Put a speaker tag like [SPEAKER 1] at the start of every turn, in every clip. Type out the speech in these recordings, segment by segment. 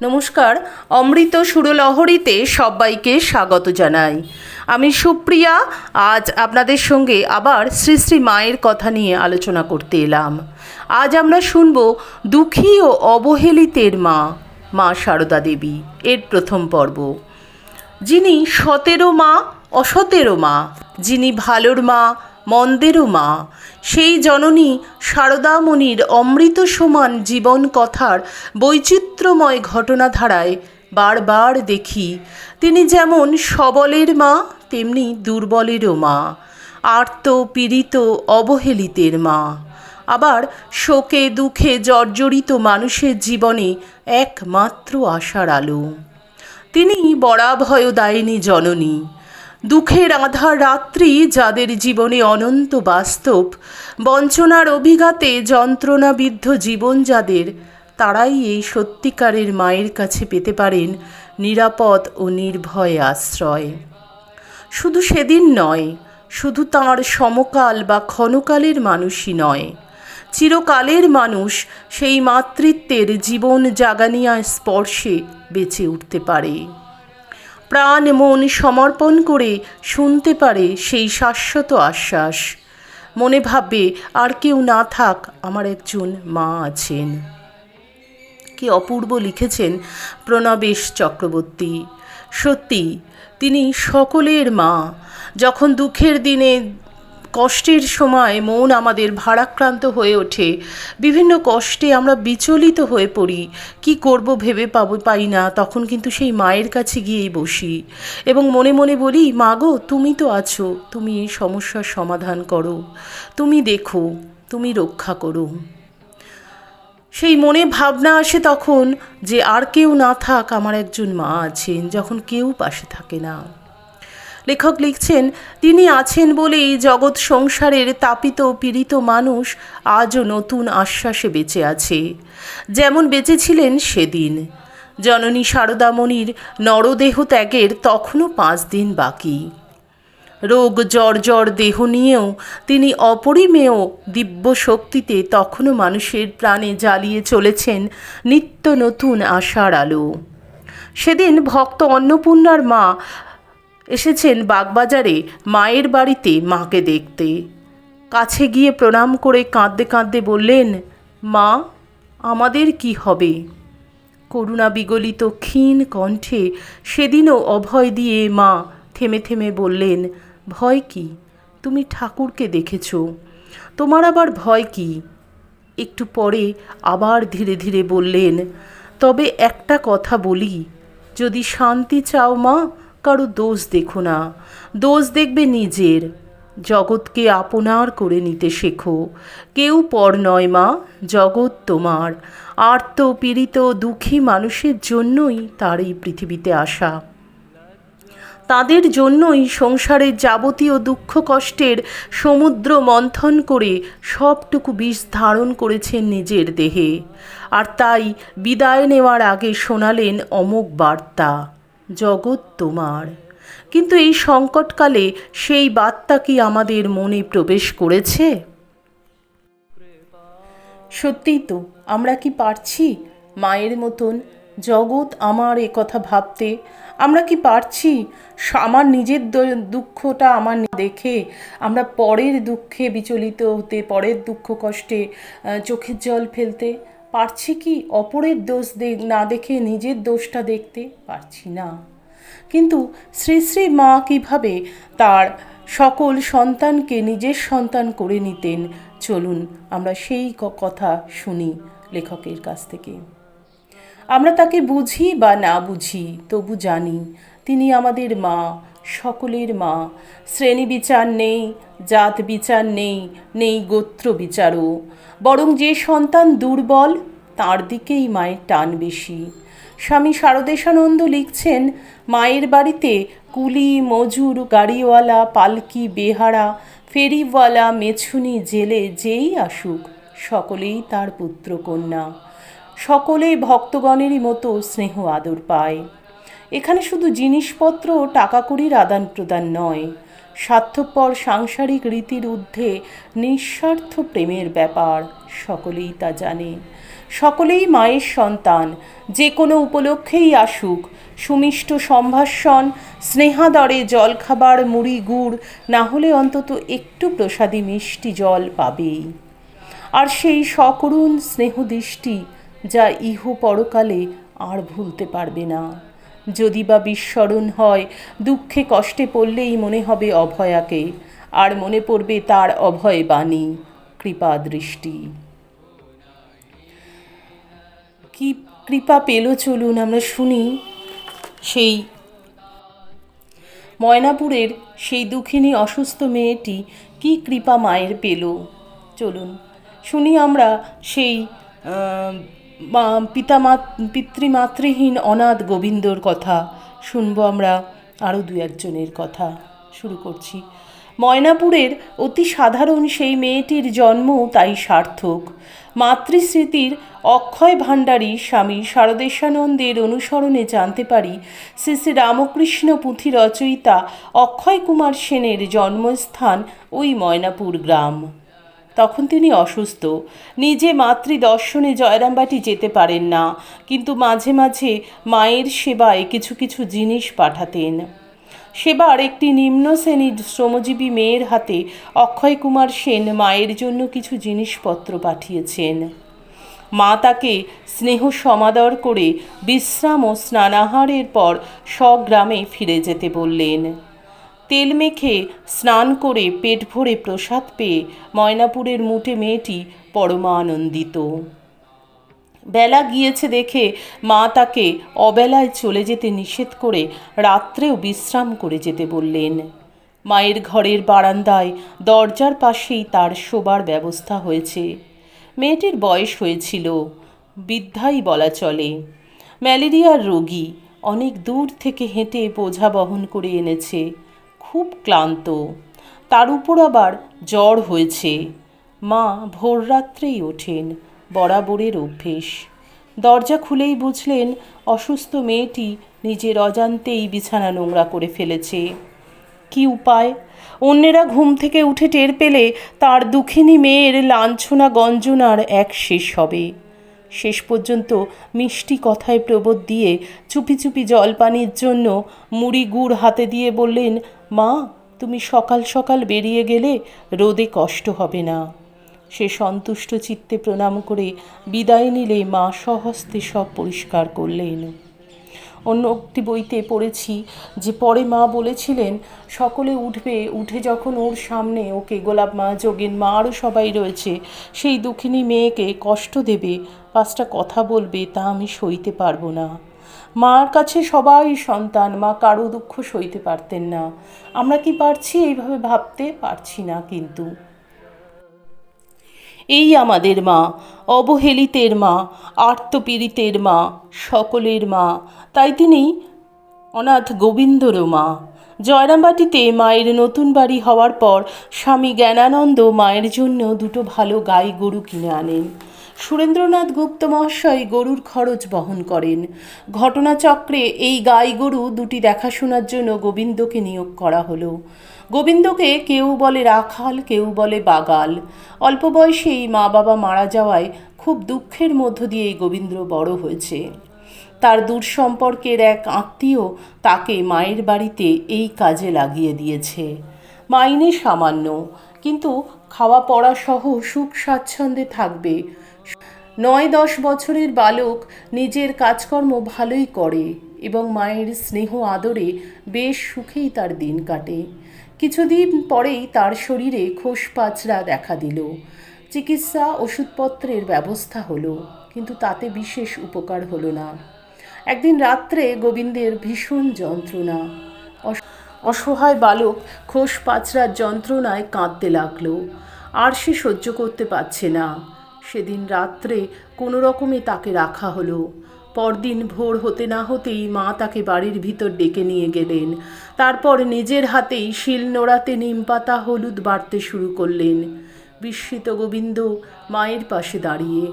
[SPEAKER 1] নমস্কার, অমৃত সুরলহরীতে সবাইকে স্বাগত জানাই। আমি সুপ্রিয়া, আজ আপনাদের সঙ্গে আবার শ্রী শ্রী মায়ের কথা নিয়ে আলোচনা করতে এলাম। আজ আমরা শুনব দুঃখী ও অবহেলিতের মা মা সারদা দেবী, এর প্রথম পর্ব। যিনি সতেরো মা অসতেরো মা, যিনি ভালোর মা মন্দেরও মা, সেই জননী সারদামণির অমৃত সমান জীবন কথার বৈচিত্র্যময় ঘটনাধারায় বারবার দেখি। তিনি যেমন সবলের মা, তেমনি দুর্বলেরও মা, আর্ত পীড়িত অবহেলিতের মা। আবার শোকে দুঃখে জর্জরিত মানুষের জীবনে একমাত্র আশার আলো। তিনি বরাভয়দায়িনী জননী দুঃখের আধার রাত্রি যাদের জীবনে অনন্ত বাস্তব, বঞ্চনার অভিঘাতে যন্ত্রণাবিদ্ধ জীবন যাদের, তারাই এই সত্যিকারের মায়ের কাছে পেতে পারেন নিরাপদ ও নির্ভয় আশ্রয়। শুধু সেদিন নয়, শুধু তাঁর সমকাল বা ক্ষণকালের মানুষই নয়, চিরকালের মানুষ সেই মাতৃত্বের জীবন জাগানিয়া স্পর্শে বেঁচে উঠতে পারে। প্রাণ মন সমর্পণ করে শুনতে পারে সেই শাশ্বত আশ্বাস। মনে ভাববে, আর কেউ না থাক, আমার একজন মা আছেন। কি অপূর্ব লিখেছেন প্রণবেশ চক্রবর্তী। সত্যি, তিনি সকলের মা। যখন দুঃখের দিনে কষ্টের সময় মন আমাদের ভারাক্রান্ত হয়ে ওঠে। বিভিন্ন কষ্টে আমরা বিচলিত হয়ে পড়ি। কি করব ভেবে পাবো, পাই না, তখন কিন্তু সেই মায়ের কাছে গিয়েই বসি। এবং মনে মনে বলি, মা গো, তুমি তো আছো, তুমি এই সমস্যার সমাধান করো। তুমি দেখো, তুমি রক্ষা করো। সেই মনে ভাবনা আসে তখন যে আর কেউ না থাক, আমার একজন মা আছেন, যখন কেউ পাশে থাকে না। লেখক লিখছেন, তিনি আছেন বলেই জগৎ সংসারের তাপিত পীড়িত মানুষ আজও নতুন আশ্বাসে বেঁচে আছে। যেমন বেঁচেছিলেন সেদিন। জননী শারদামণির নরদেহ ত্যাগের তখনও পাঁচ দিন বাকি। রোগ জর্জর দেহ নিয়েও তিনি অপরিমেয় দিব্য শক্তিতে তখনও মানুষের প্রাণে জ্বালিয়ে চলেছেন নিত্য নতুন আশার আলো। সেদিন ভক্ত অন্নপূর্ণার মা এসেছেন বাগবাজারে মায়ের বাড়িতে মাকে দেখতে। কাছে গিয়ে প্রণাম করে কাঁদতে কাঁদতে বললেন, মা, আমাদের কি হবে? করুণা বিগলিত ক্ষীণ কণ্ঠে সেদিনও অভয় দিয়ে মা থেমে থেমে বললেন, ভয় কি? তুমি ঠাকুরকে দেখেছ। তোমার আবার ভয় কি? একটু পরে আবার ধীরে ধীরে বললেন, তবে একটা কথা বলি, যদি শান্তি চাও মা কারও দোষ দেখো না। দোষ দেখবে নিজের। জগৎকে আপনার করে নিতে শেখো। কেউ পর নয় মা, জগৎ তোমার। আর্ত পীড়িত দুঃখী মানুষের জন্যই তার এই পৃথিবীতে আসা। তাদের জন্যই সংসারের যাবতীয় দুঃখ কষ্টের সমুদ্র মন্থন করে সবটুকু বিষ ধারণ করেছেন নিজের দেহে। আর তাই বিদায় নেওয়ার আগে শোনালেন অমোক বার্তা। জগৎ তোমার। কিন্তু এই সংকটকালে সেই বার্তা কি আমাদের মনে প্রবেশ করেছে? সত্যিই তো, আমরা কি পারছি? মায়ের মতন জগৎ আমার এ কথা ভাবতে, আমরা কি পারছি? আমার নিজের দুঃখটা আমার দেখে, আমরা পরের দুঃখে বিচলিত হতে, পরের দুঃখ কষ্টে চোখের জল ফেলতে পারছি কি অপরের দোষ না দেখে নিজের দোষটা দেখতে? পারছি না। কিন্তু শ্রী শ্রী মা কীভাবে তার সকল সন্তানকে নিজের সন্তান করে নিতেন? চলুন আমরা সেই কথা শুনি লেখকের কাছ থেকে। আমরা তাকে বুঝি বা না বুঝি তবু জানি, তিনি আমাদের মা সকলের মা। শ্রেণি বিচার নেই, জাত বিচার নেই নেই গোত্র বিচারও। বরং যে সন্তান দুর্বল, তার দিকেই মায়ের টান বেশি। স্বামী শারদেশানন্দ লিখছেন, মায়ের বাড়িতে কুলি, মজুর, গাড়িওয়ালা, পালকি, বেহারা, ফেরিওয়ালা, মেছুনি, জেলে যেই আসুক, সকলেই তার পুত্রকন্যা সকলেই ভক্তগণেরই মতো স্নেহ আদর পায়। এখানে শুধু জিনিসপত্র ও টাকা কড়ির আদান প্রদান নয়, স্বার্থপর সাংসারিক রীতির ঊর্ধ্বে নিঃস্বার্থ প্রেমের ব্যাপার, সকলেই তা জানে। সকলেই মায়ের সন্তান, যে কোনো উপলক্ষেই আসুক, সুমিষ্ট সম্ভাষণ, স্নেহাদরে জলখাবার, মুড়ি গুড়, না হলে অন্তত একটু প্রসাদী মিষ্টি জল পাবেই। আর সেই সকরুণ স্নেহদৃষ্টি যা ইহ পরকালে আর ভুলতে পারবে না। যদি বা বিস্মরণ হয়, দুঃখে কষ্টে পড়লেই মনে হবে অভয়াকে। আর মনে পড়বে তার অভয় বাণী। কৃপা দৃষ্টি। কি কৃপা পেল চলুন আমরা শুনি সেই ময়নাপুরের সেই দুঃখিনী অসুস্থ মেয়েটি কি কৃপা মায়ের পেল। চলুন শুনি আমরা সেই পিতামা পিতৃমাতৃহীন অনাথ গোবিন্দর কথা শুনব আমরা আরও দু একজনের কথা। শুরু করছি। ময়নাপুরের অতি সাধারণ সেই মেয়েটির জন্মও তাই সার্থক। মাতৃস্মৃতির অক্ষয় ভাণ্ডারী স্বামী শারদেশানন্দের অনুসরণে জানতে পারি শ্রী শ্রী রামকৃষ্ণ পুঁথি রচয়িতা অক্ষয় কুমার সেনের জন্মস্থান ওই ময়নাপুর গ্রাম। তখন তিনি অসুস্থ। নিজে মাতৃ দর্শনে জয়রামবাটি যেতে পারেন না, কিন্তু মাঝে মাঝে মায়ের সেবায় কিছু কিছু জিনিস পাঠাতেন। সেবার একটি নিম্ন শ্রেণির শ্রমজীবী মেয়ের হাতে অক্ষয় কুমার সেন মায়ের জন্য কিছু জিনিসপত্র পাঠিয়েছেন। মা তাকে স্নেহ সমাদর করে বিশ্রাম ও স্নানাহারের পর স্বগ্রামে ফিরে যেতে বললেন। তেল মেখে স্নান করে পেট ভরে প্রসাদ পেয়ে ময়নাপুরের মুটে মেয়েটি পরমানন্দিত। বেলা গিয়েছে দেখে মা তাকে অবেলায় চলে যেতে নিষেধ করে রাত্রেও বিশ্রাম করে যেতে বললেন। মায়ের ঘরের বারান্দায় দরজার পাশেই তার শোবার ব্যবস্থা হয়েছে। মেয়েটির বয়স হয়েছিল, বৃদ্ধাই বলা চলে। ম্যালেরিয়ার রোগী অনেক দূর থেকে হেঁটে বোঝা বহন করে এনেছে। খুব ক্লান্ত। তার উপর আবার জ্বর হয়েছে। মা ভোররাত্রেই ওঠেন, বরাবরের অভ্যেস। দরজা খুলেই বুঝলেন, অসুস্থ মেয়েটি নিজের অজান্তেই বিছানা নোংরা করে ফেলেছে। কি উপায়? অন্যেরা ঘুম থেকে উঠে টের পেলে তার দুঃখিনী মেয়ের লাঞ্ছনা গঞ্জনার এক শেষ হবে। শেষ পর্যন্ত মিষ্টি কথায় প্রবোধ দিয়ে চুপি চুপি জলপানির জন্য মুড়ি গুড় হাতে দিয়ে বললেন মা, তুমি সকাল সকাল বেরিয়ে গেলে রোদে কষ্ট হবে না। সে সন্তুষ্ট চিত্তে প্রণাম করে বিদায় নিলে মা স্বহস্তে সব পরিষ্কার করলেন। অন্য একটি বইতে পড়েছি যে পরে মা বলেছিলেন, সকলে উঠবে, উঠে যখন ওর সামনে ওকে গোলাপ মা, যোগেন মা আরও সবাই রয়েছে, সেই দুঃখিনী মেয়েকে কষ্ট দেবে, পাঁচটা কথা বলবে তা আমি সইতে পারব না। মার কাছে সবাই সন্তান, মা কারও দুঃখ সইতে পারতেন না। আমরা কি পারছি? এইভাবে ভাবতে পারছি না কিন্তু। এই আমাদের মা, অবহেলিতের মা, আর্তপীড়িতের মা, সকলের মা, তাই তিনি অনাথ গোবিন্দরও মা। জয়রামবাটিতে মায়ের নতুন বাড়ি হওয়ার পর স্বামী জ্ঞানানন্দ মায়ের জন্য দুটো ভালো গাই গরু কিনে আনেন। সুরেন্দ্রনাথ গুপ্ত মহাশয় গরুর খরচ বহন করেন। ঘটনাচক্রে এই গাই গরু দুটি দেখাশোনার জন্য গোবিন্দকে নিয়োগ করা হলো। গোবিন্দকে কেউ বলে রাখাল, কেউ বলে বাগাল। অল্প বয়সেই মা বাবা মারা যাওয়ায় খুব দুঃখের মধ্য দিয়ে এই গোবিন্দ বড় হয়েছে। তার দূর সম্পর্কের এক আত্মীয় তাকে মায়ের বাড়িতে এই কাজে লাগিয়ে দিয়েছে। মাইনে সামান্য, কিন্তু খাওয়া পড়া সহ সুখ স্বাচ্ছন্দ্যে থাকবে নয় দশ বছরের বালক নিজের কাজকর্ম ভালোই করে এবং মায়ের স্নেহ আদরে বেশ সুখেই তার দিন কাটে। কিছুদিন পরেই তার শরীরে খোসপাচড়া দেখা দিল। চিকিৎসা ওষুধপত্রের ব্যবস্থা হলো, কিন্তু তাতে বিশেষ উপকার হলো না। একদিন রাত্রে গোবিন্দের ভীষণ যন্ত্রণা। অস- অসহায় বালক খোস পাচড়ার যন্ত্রণায় কাঁদতে লাগল। আর সে সহ্য করতে পারছে না। সেদিন রাত্রে কোনো রকমে তাকে রাখা হলো। পরদিন ভোর হতে না হতেই মা তাকে বাড়ির ভিতর ডেকে নিয়ে গেলেন। তারপর নিজের হাতেই শিল নোড়াতে নিম পাতা হলুদ বাড়তে শুরু করলেন। বিস্মিত গোবিন্দ মায়ের পাশে দাঁড়িয়ে।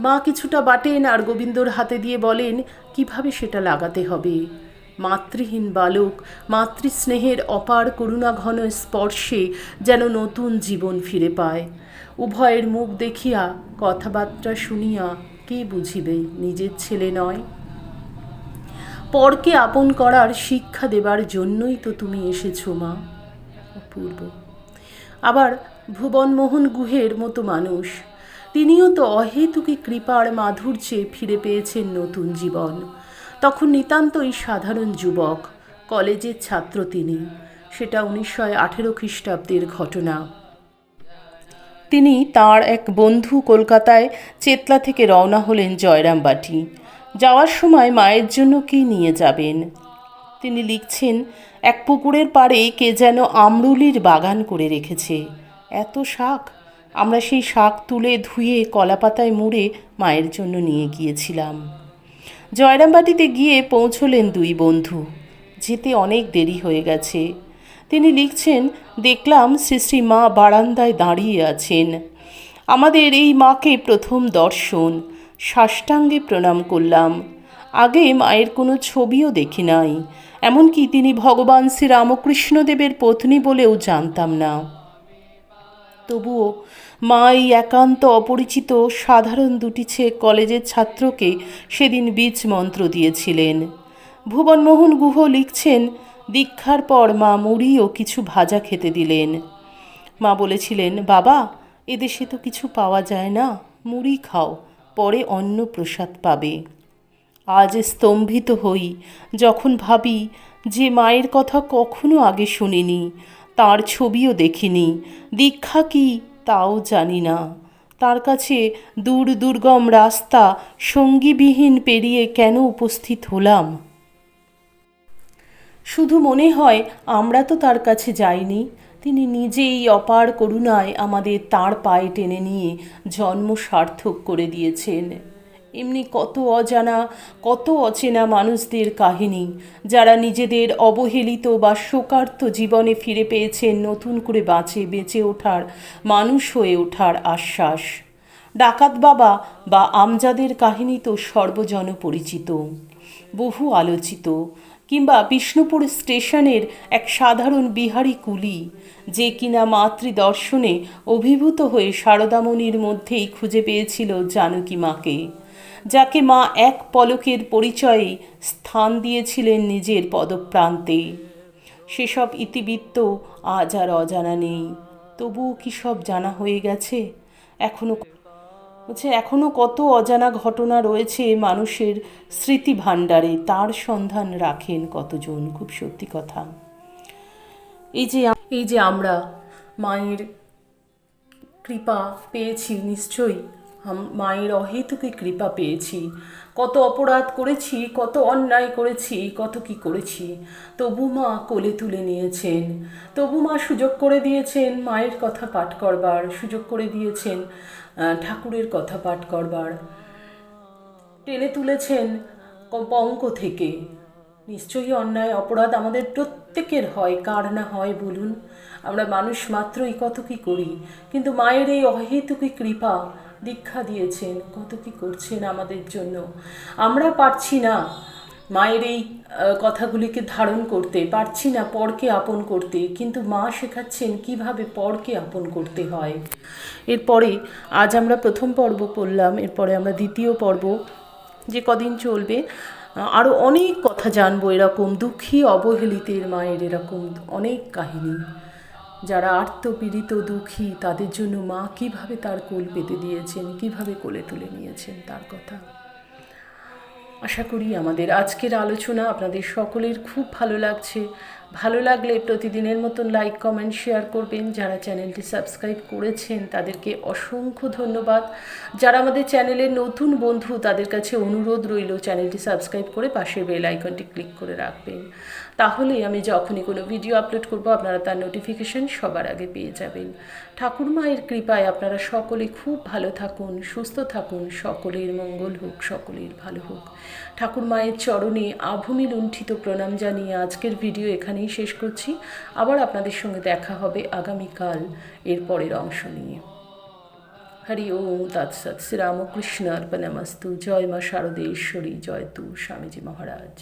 [SPEAKER 1] মা কিছুটা বাটেন আর গোবিন্দর হাতে দিয়ে বলেন, কীভাবে সেটা লাগাতে হবে? মাতৃহীন বালক, মাতৃস্নেহের অপার করুণা ঘন স্পর্শে যেন নতুন জীবন ফিরে পায়। উভয়ের মুখ দেখিয়া, কথাবার্তা শুনিয়া কে বুঝিবে নিজের ছেলে নয়? পরকে আপন করার শিক্ষা দেবার জন্যই তো তুমি এসেছ মা। অপূর্ব। আবার ভুবনমোহন গুহের মতো মানুষ, তিনিও তো অহেতুকি কৃপার মাধুর্যে ফিরে পেয়েছেন নতুন জীবন। তখন নিতান্তই সাধারণ যুবক, কলেজের ছাত্র তিনি। সেটা উনিশশো আঠেরো খ্রিস্টাব্দের ঘটনা। তিনি তার এক বন্ধু কলকাতায় চেতলা থেকে রওনা হলেন জয়রামবাটি। যাওয়ার সময় মায়ের জন্য কি নিয়ে যাবেন? তিনি লিখছেন, এক পুকুরের পাড়ে কে যেন আমরুলির বাগান করে রেখেছে। এত শাক। আমরা সেই শাক তুলে ধুয়ে কলাপাতায় মুড়ে মায়ের জন্য নিয়ে গিয়েছিলাম। জয়রামবাটিতে গিয়ে পৌঁছলেন দুই বন্ধু। যেতে অনেক দেরি হয়ে গেছে। তিনি লিখছেন, দেখলাম শ্রী মা বারান্দায় দাঁড়িয়ে আছেন। আমাদের এই মাকে প্রথম দর্শন। সাষ্টাঙ্গে প্রণাম করলাম। আগে মায়ের কোনো ছবিও দেখি নাই। এমনকি তিনি ভগবান শ্রী রামকৃষ্ণদেবের পত্নী বলেও জানতাম না। তবুও মা এই একান্ত অপরিচিত সাধারণ দুটি ছে কলেজের ছাত্রকে সেদিন বীজ মন্ত্র দিয়েছিলেন। ভুবনমোহন গুহ লিখছেন, দীক্ষার পর মা মুড়ি ও কিছু ভাজা খেতে দিলেন। মা বলেছিলেন, বাবা, এদেশে তো কিছু পাওয়া যায় না, মুড়ি খাও, পরে অন্ন প্রসাদ পাবে। আজ স্তম্ভিত হই, যখন ভাবি যে মায়ের কথা কখনো আগে শুনিনি তার ছবিও দেখিনি। দীক্ষা কি তাও জানি না। তার কাছে দূর দুর্গম রাস্তা সঙ্গীবিহীন পেরিয়ে কেন উপস্থিত হলাম? শুধু মনে হয়, আমরা তো তার কাছে যাইনি। তিনি নিজেই অপার করুণায় আমাদের তার পায়ে টেনে নিয়ে জন্ম সার্থক করে দিয়েছেন। এমনি কত অজানা, কত অচেনা মানুষদের কাহিনী, যারা নিজেদের অবহেলিত বা শোকার্ত জীবনে ফিরে পেয়েছেন, নতুন করে বাঁচে, বেঁচে ওঠার, মানুষ হয়ে ওঠার আশ্বাস। ডাকাত বাবা বা আমজাদের কাহিনী তো সর্বজন পরিচিত বহু আলোচিত, কিংবা বিষ্ণুপুর স্টেশনের এক সাধারণ বিহারি কুলি, যে কিনা মাতৃদর্শনে অভিভূত হয়ে শারদামণির মধ্যেই খুঁজে পেয়েছিল জানকী মাকে। যাকে মা এক পলকের পরিচয়ে স্থান দিয়েছিলেন নিজের পদপ্রান্তে। সেসব ইতিবৃত্ত আজ আর অজানা নেই। তবুও কি সব জানা হয়ে গেছে? এখনও বলছে এখনও কত অজানা ঘটনা রয়েছে মানুষের স্মৃতি ভাণ্ডারে তার সন্ধান রাখেন কতজন? খুব সত্যি কথা। এই যে এই যে আমরা, মায়ের কৃপা পেয়েছি নিশ্চয়ই। মায়ের অহেতুকে কৃপা পেয়েছি। কত অপরাধ করেছি, কত অন্যায় করেছি, কত কি করেছি। তবু মা কোলে তুলে নিয়েছেন। তবু মা সুযোগ করে দিয়েছেন মায়ের কথা পাঠ করবার, সুযোগ করে দিয়েছেন ঠাকুরের কথা পাঠ করবার। টেনে তুলেছেন পঙ্ক থেকে। নিশ্চয়ই অন্যায়, অপরাধ আমাদের প্রত্যেকের হয়, কার না হয় বলুন। আমরা মানুষ মাত্রই কত কি করি, কিন্তু মায়ের এই অহেতুকি কৃপা দীক্ষা দিয়েছেন, কত কি করছেন আমাদের জন্য। আমরা পারছি না মায়ের এই কথাগুলিকে ধারণ করতে, পারছি না পরকে আপন করতে, কিন্তু মা শেখাচ্ছেন কীভাবে পরকে আপন করতে হয়। এরপরে আজ আমরা প্রথম পর্ব পড়লাম, এরপরে আমরা দ্বিতীয় পর্ব, যে কদিন চলবে আরও অনেক কথা জানব এরকম, দুঃখী অবহেলিতের মায়ের এরকম অনেক কাহিনী। যারা আর্তপীড়িত দুঃখী, তাদের জন্য মা কীভাবে তার কোল পেতে দিয়েছেন, কীভাবে কোলে তুলে নিয়েছেন তার কথা। আশা করি আমাদের আজকের আলোচনা আপনাদের সকলের খুব ভালো লাগছে। ভালো লাগলে প্রতিদিনের মতন লাইক কমেন্ট শেয়ার করবেন। যারা চ্যানেলটি সাবস্ক্রাইব করেছেন, তাদেরকে অসংখ্য ধন্যবাদ। যারা আমাদের চ্যানেলের নতুন বন্ধু, তাদের কাছে অনুরোধ রইল চ্যানেলটি সাবস্ক্রাইব করে পাশের বেল আইকনটি ক্লিক করে রাখবেন। তাহলেই আমি যখনই কোনো ভিডিও আপলোড করব, আপনারা তার নোটিফিকেশন সবার আগে পেয়ে যাবেন। ঠাকুর মায়ের কৃপায় আপনারা সকলে খুব ভালো থাকুন, সুস্থ থাকুন, সকলের মঙ্গল হোক, সকলের ভালো হোক। ঠাকুর মায়ের চরণে আভূমি লুণ্ঠিত প্রণাম জানিয়ে আজকের ভিডিও এখানেই শেষ করছি। আবার আপনাদের সঙ্গে দেখা হবে আগামীকাল এর পরের অংশ নিয়ে। হরি ওম তৎসৎ শ্রীরামকৃষ্ণ অর্পণমস্তু জয় মা শারদেশ্বরী, জয় তু স্বামীজি মহারাজ।